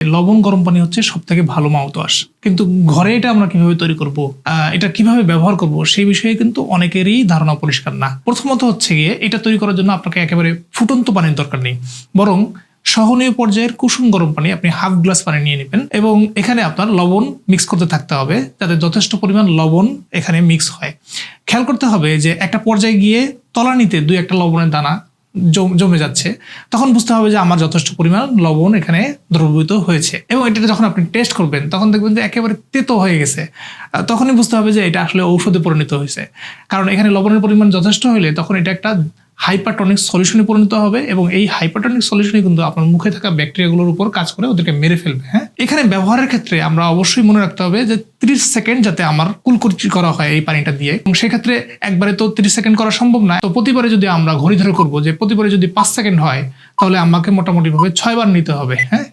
লবণ গরম পানি হচ্ছে সব থেকে ভালো মাউথওয়াশ কিন্তু ঘরে এটা আমরা কীভাবে তৈরি করব এটা কীভাবে ব্যবহার করব, সেই বিষয়ে কিন্তু অনেকেরই ধারণা পরিষ্কার না। প্রথমত হচ্ছে গিয়ে এটা তৈরি করার জন্য আপনাকে একেবারে ফুটন্ত পানির দরকার নেই। বরং সহনীয় পর্যায়ের কুসুম গরম পানি আপনি হাফ গ্লাস পানি নিয়ে নেবেন এবং এখানে আপনার লবণ মিক্স করতে থাকতে হবে যাতে যথেষ্ট পরিমাণ লবণ এখানে মিক্স হয়। খেয়াল করতে হবে যে একটা পর্যায়ে গিয়ে তলানিতে দুই একটা লবণের দানা জম- যাচ্ছে, তখন বুঝতে হবে যে আমার যথেষ্ট পরিমাণ লবণ এখানে দ্রবীভূত হয়েছে। এবং এটা যখন আপনি টেস্ট করবেন, তখন দেখবেন যে একেবারে তেতো হয়ে গেছে। তখনই বুঝতে হবে যে এটা আসলে ঔষধে পরিণত হয়েছে। কারণ এখানে লবণের পরিমাণ যথেষ্ট হলে তখন এটা একটা হাইপারটনিক সলিউশনে পরিণত হবে এবং এই হাইপারটনিক সলিউশনই কিন্তু আপনার মুখে থাকা ব্যাকটেরিয়াগুলোর উপর কাজ করে, ওদেরকে মেরে ফেলবে হ্যাঁ? এখানে ব্যবহারের ক্ষেত্রে আমরা অবশ্যই মনে রাখতে হবে যে তিরিশ সেকেন্ড যাতে আমার কুলকুচি করা হয় এই পানিটা দিয়ে। এবং সেক্ষেত্রে একবারে তো তিরিশ সেকেন্ড করা সম্ভব না। তো প্রতিবারে যদি আমরা ঘড়ি ধরে করব যে প্রতিবারে যদি পাঁচ সেকেন্ড হয়, তাহলে আমাকে মোটামুটিভাবে ছয়বার ছয় নিতে হবে হ্যাঁ?